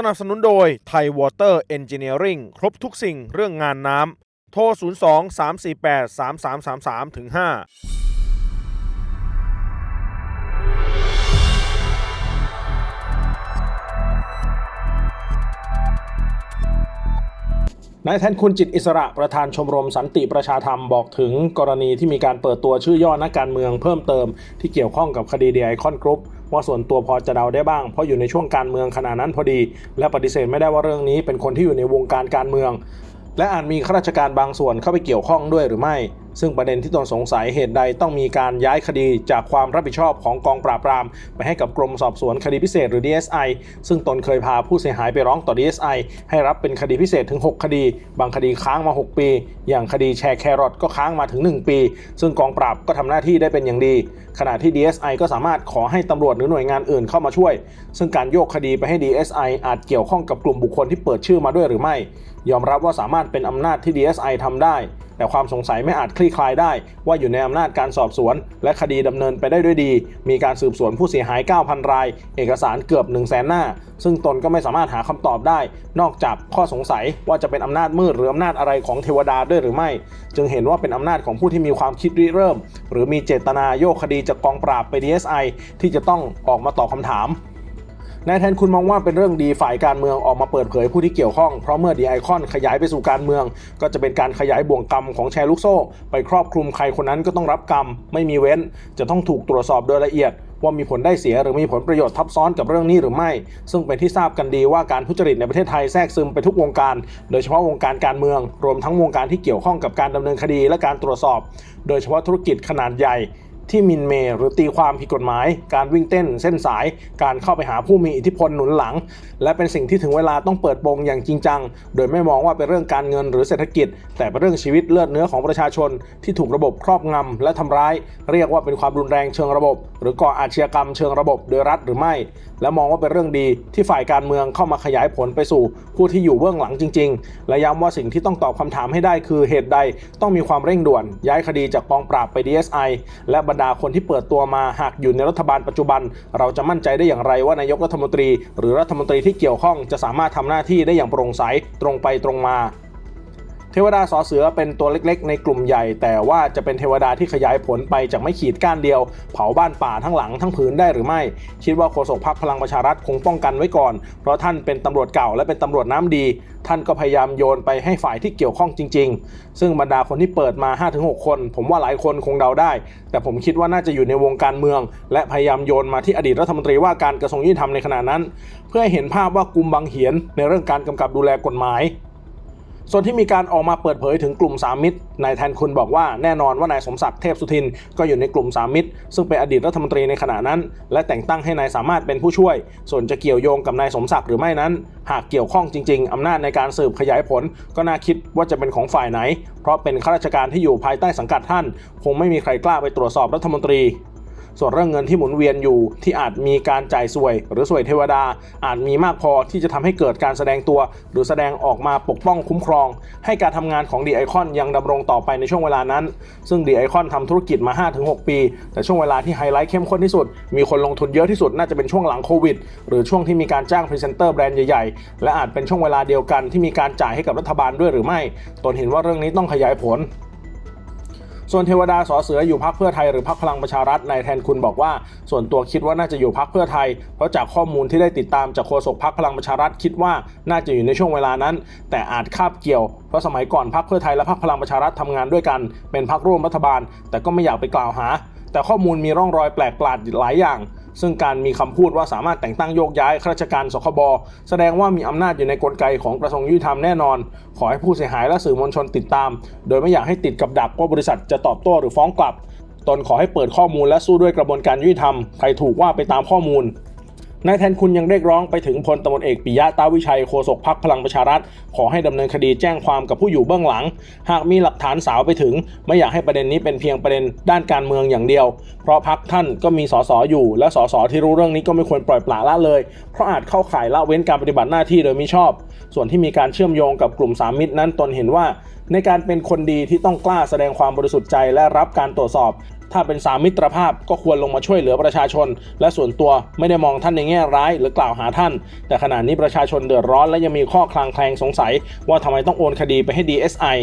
สนับสนุนโดยไทยวอเตอร์เอนจิเนียริงครบทุกสิ่งเรื่องงานน้ำ โทร 02 348 3333ถึง5นายแทนคุณจิตอิสระประธานชมรมสันติประชาธรรมบอกถึงกรณีที่มีการเปิดตัวชื่อย่อนักการเมืองเพิ่มเติมที่เกี่ยวข้องกับคดีเดียไอคอนกรุ๊ป ว่าส่วนตัวพอจะเดาได้บ้าง เพราะอยู่ในช่วงการเมืองขณะนั้นพอดี และปฏิเสธไม่ได้ว่าเรื่องนี้เป็นคนที่อยู่ในวงการการเมือง และอาจมีข้าราชการบางส่วนเข้าไปเกี่ยวข้องด้วยหรือไม่ซึ่งประเด็นที่ตนสงสัยเหตุใดต้องมีการย้ายคดีจากความรับผิดชอบของกองปราบปราม ไปให้กับกรมสอบสวนคดีพิเศษหรือ DSI ซึ่งตนเคยพาผู้เสียหายไปร้องต่อ DSI ให้รับเป็นคดีพิเศษถึง 6 คดี บางคดีค้างมา 6 ปี อย่างคดีแชร์แครอทก็ค้างมาถึง 1 ปี ซึ่งกองปราบก็ทำหน้าที่ได้เป็นอย่างดี ขณะที่ DSI ก็สามารถขอให้ตำรวจหรือหน่วยงานอื่นเข้ามาช่วย ซึ่งการโยกคดีไปให้ DSI อาจเกี่ยวข้องกับกลุ่มบุคคลที่เปิดชื่อมาด้วยหรือไม่ ยอมรับว่าสามารถเป็นอำนาจที่ DSI ทำได้ แต่ความสงสัยไม่อาจคลี่คลายได้ ว่าอยู่ในอำนาจการสอบสวน และคดีดำเนินไปได้ด้วยดี มีการสืบสวนผู้เสียหาย 9,000 ราย เอกสารเกือบ 1 0 0 0 0แสนหน้า ซึ่งตนก็ไม่สามารถหาคำตอบได้ นอกจากข้อสงสัยว่าจะเป็นอำนาจมืดหรืออำนาจอะไรของเทวดาด้วยหรือไม่ จึงเห็นว่าเป็นอำนาจของผู้ที่มีความคิดริเริ่ม หรือมีเจตนาโยกคดีจากกองปราบไป DSI ที่จะต้องออกมาตอบคำถาม นายแทนคุณมองว่าเป็นเรื่องดีฝ่ายการเมืองออกมาเปิดเผยผู้ที่เกี่ยวข้อง เพราะเมื่อดีไอคอนขยายไปสู่การเมือง ก็จะเป็นการขยายบ่วงกรรมของแชร์ลูกโซ่ ไปครอบคลุมใครคนนั้นก็ต้องรับกรรม ไม่มีเว้น จะต้องถูกตรวจสอบโดยละเอียดว่ามีผลได้เสียหรือมีผลประโยชน์ทับซ้อนกับเรื่องนี้หรือไม่ ซึ่งเป็นที่ทราบกันดีว่าการทุจริตในประเทศไทยแทรกซึมไปทุกวงการ โดยเฉพาะวงการการเมือง รวมทั้งวงการที่เกี่ยวข้องกับการดำเนินคดีและการตรวจสอบ โดยเฉพาะธุรกิจขนาดใหญ่ ที่มินเมย์หรือตีความผิดกฎหมาย การวิ่งเต้นเส้นสาย การเข้าไปหาผู้มีอิทธิพลหนุนหลัง และเป็นสิ่งที่ถึงเวลาต้องเปิดโปงอย่างจริงจัง โดยไม่มองว่าเป็นเรื่องการเงินหรือเศรษฐกิจ แต่เป็นเรื่องชีวิตเลือดเนื้อของประชาชน ที่ถูกระบบครอบงำและทำร้าย เรียกว่าเป็นความรุนแรงเชิงระบบ หรือก่ออาชญากรรมเชิงระบบโดยรัฐหรือไม่ และมองว่าเป็นเรื่องดีที่ฝ่ายการเมืองเข้ามาขยายผลไปสู่ ผู้ที่อยู่เบื้องหลังจริง ๆ และย้ำว่าสิ่งที่ต้องตอบคำถามให้ได้คือเหตุใด ต้องมีความเร่งด่วน ย้ายคดีจากกองปราบไป DSI และบรรดาคนที่เปิดตัวมาหากอยู่ในรัฐบาลปัจจุบัน เราจะมั่นใจได้อย่างไรว่านายกรัฐมนตรี หรือรัฐมนตรีที่เกี่ยวข้องจะสามารถทำหน้าที่ได้อย่างโปร่งใสตรงไปตรงมา ทวดาสอเสือเป็นตัวเล็กๆ ในกลุ่มใหญ่ แต่ว่าจะเป็นเทวดาที่ขยายผลไปจากไม่ขีดก้านเดียว เผาบ้านป่าทั้งหลังทั้งผืนได้หรือไม่ คิดว่าโฆษกพักพลังประชารัฐคงป้องกันไว้ก่อน เพราะท่านเป็นตำรวจเก่าและเป็นตำรวจน้ำดี ท่านก็พยายามโยนไปให้ฝ่ายที่เกี่ยวข้องจริง ๆ ซึ่งบรรดาคนที่เปิดมา 5-6 คน ผมว่าหลายคนคงเดาได้ แต่ผมคิดว่าน่าจะอยู่ในวงการเมือง และพยายามโยนมาที่อดีตรัฐมนตรีว่าการกระทรวงยุติธรรมในขณะนั้น เพื่อให้เห็นภาพว่ากุมบังเหียนในเรื่องการกำกับดูแลกฎหมาย ส่วนที่มีการออกมาเปิดเผยถึงกลุ่มสามมิตรนายแทนคุณบอกว่าแน่นอนว่านายสมศักดิ์เทพสุทินก็อยู่ในกลุ่มสามมิตร ซึ่งเป็นอดีตรัฐมนตรีในขณะนั้น และแต่งตั้งให้นายสามารถเป็นผู้ช่วย ส่วนจะเกี่ยวโยงกับนายสมศักดิ์หรือไม่นั้น หากเกี่ยวข้องจริง ๆ อำนาจในการสืบขยายผล ก็น่าคิดว่าจะเป็นของฝ่ายไหน เพราะเป็นข้าราชการที่อยู่ภายใต้สังกัดท่าน คงไม่มีใครกล้าไปตรวจสอบรัฐมนตรี ส่วนเรื่องเงินที่หมุนเวียนอยู่ ที่อาจมีการจ่ายสวย หรือสวยเทวดา อาจมีมากพอที่จะทำให้เกิดการแสดงตัว หรือแสดงออกมาปกป้องคุ้มครอง ให้การทำงานของดีไอคอนยังดำรงต่อไปในช่วงเวลานั้น ซึ่งดีไอคอนทำธุรกิจมา 5-6 ปี แต่ช่วงเวลาที่ไฮไลท์เข้มข้นที่สุด มีคนลงทุนเยอะที่สุดน่าจะเป็นช่วงหลังโควิด หรือช่วงที่มีการจ้างพรีเซนเตอร์แบรนด์ใหญ่ๆ และอาจเป็นช่วงเวลาเดียวกันที่มีการจ่ายให้กับรัฐบาลด้วยหรือไม่ ตนเห็นว่าเรื่องนี้ต้องขยายผล ส่วนเทวดาสอเสืออยู่พักเพื่อไทยหรือพักพลังประชารัฐนายแทนคุณบอกว่า ส่วนตัวคิดว่าน่าจะอยู่พักเพื่อไทย เพราะจากข้อมูลที่ได้ติดตามจากโฆษกพักพลังประชารัฐคิดว่าน่าจะอยู่ในช่วงเวลานั้น แต่อาจคาบเกี่ยวเพราะสมัยก่อนพักเพื่อไทยและพักพลังประชารัฐทำงานด้วยกัน เป็นพักร่วมรัฐบาล แต่ก็ไม่อยากไปกล่าวหา แต่ข้อมูลมีร่องรอยแปลกประหลาดหลายอย่าง ซึ่งการมีคำพูดว่าสามารถแต่งตั้งโยกย้ายข้าราชการสคบแสดงว่ามีอำนาจอยู่ในกลไกของกระทรวงยุติธรรมแน่นอน ขอให้ผู้เสียหายและสื่อมวลชนติดตาม โดยไม่อยากให้ติดกับดักว่าบริษัทจะตอบโต้หรือฟ้องกลับ ตนขอให้เปิดข้อมูลและสู้ด้วยกระบวนการยุติธรรมใครถูกว่าไปตามข้อมูล นายแทนคุณยังเรียกร้องไปถึงพลตำรวจเอกปิยะตาวิชัยโฆษกพักพลังประชารัฐ ขอให้ดำเนินคดีแจ้งความกับผู้อยู่เบื้องหลัง หากมีหลักฐานสาวไปถึง ไม่อยากให้ประเด็นนี้เป็นเพียงประเด็นด้านการเมืองอย่างเดียว เพราะพักท่านก็มีสสอยู่ และสสที่รู้เรื่องนี้ก็ไม่ควรปล่อยปละละเลย เพราะอาจเข้าข่ายละเว้นการปฏิบัติหน้าที่โดยมิชอบ ส่วนที่มีการเชื่อมโยงกับกลุ่มสามมิตรนั้นตนเห็นว่า ในการเป็นคนดีที่ต้องกล้าแสดงความบริสุทธิ์ใจและรับการตรวจสอบ ถ้าเป็นสามมิตรภาพก็ควรลงมาช่วยเหลือประชาชน และส่วนตัวไม่ได้มองท่านในแง่ร้ายหรือกล่าวหาท่าน แต่ขณะนี้ประชาชนเดือดร้อนและยังมีข้อคลางแคลงสงสัย ว่าทำไมต้องโอนคดีไปให้ DSI